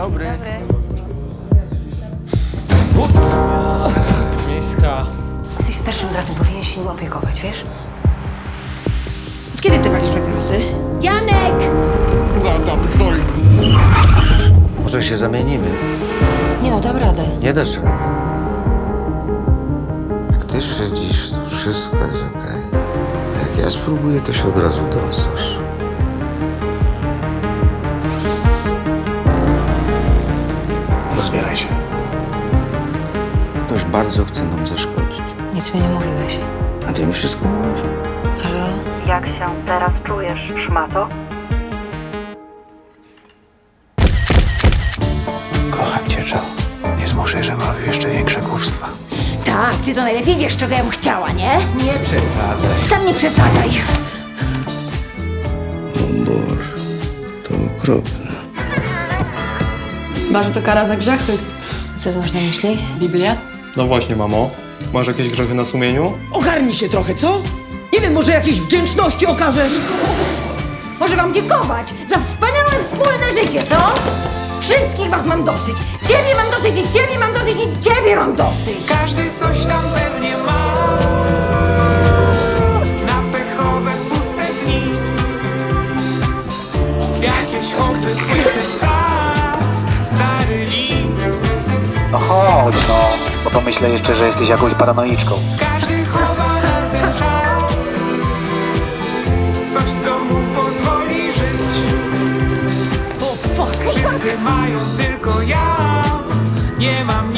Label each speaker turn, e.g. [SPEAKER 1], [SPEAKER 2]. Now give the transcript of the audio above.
[SPEAKER 1] dobry.
[SPEAKER 2] Miśka.
[SPEAKER 3] Jesteś starszym bratem, powinien się nim opiekować, wiesz?
[SPEAKER 4] Kiedy ty palisz papierosy? Janek!
[SPEAKER 1] Może się zamienimy.
[SPEAKER 3] Nie no, dam radę.
[SPEAKER 1] Nie dasz rady. Jak ty szydzisz, to wszystko jest okej. Jak ja spróbuję, to się od razu dąsasz.
[SPEAKER 2] Rozbieraj się.
[SPEAKER 1] Ktoś bardzo chce nam zaszkodzić.
[SPEAKER 3] Nic mi nie mówiłeś.
[SPEAKER 1] A ty mi wszystko mówisz.
[SPEAKER 3] Halo?
[SPEAKER 5] Jak się teraz czujesz, szmato?
[SPEAKER 2] Kocham cię, Joe. Nie zmuszę, że robił jeszcze większe głupstwa.
[SPEAKER 4] Tak, ty to najlepiej wiesz, czego ja bym chciała, nie?
[SPEAKER 1] Nie przesadzaj.
[SPEAKER 4] Sam nie przesadzaj.
[SPEAKER 1] Boże, to okropne.
[SPEAKER 6] Chyba, że to kara za grzechy.
[SPEAKER 3] Co ty masz na myśli?
[SPEAKER 6] Biblia?
[SPEAKER 2] No właśnie, mamo. Masz jakieś grzechy na sumieniu?
[SPEAKER 7] Ogarnij się trochę, co? Nie wiem, może jakiejś wdzięczności okażesz?
[SPEAKER 4] Może wam dziękować za wspaniałe wspólne życie, co? Wszystkich was mam dosyć. Ciebie mam dosyć i ciebie mam dosyć i ciebie mam dosyć.
[SPEAKER 8] Każdy coś tam pewnie ma Na pechowe puste dni Jakieś Stary list
[SPEAKER 9] No chodź no, bo pomyślę jeszcze, że jesteś jakąś paranoiczką.
[SPEAKER 8] Każdy chowa na ten czas Coś, co mu pozwoli żyć. O fuck! Wszyscy mają, tylko ja. Nie mam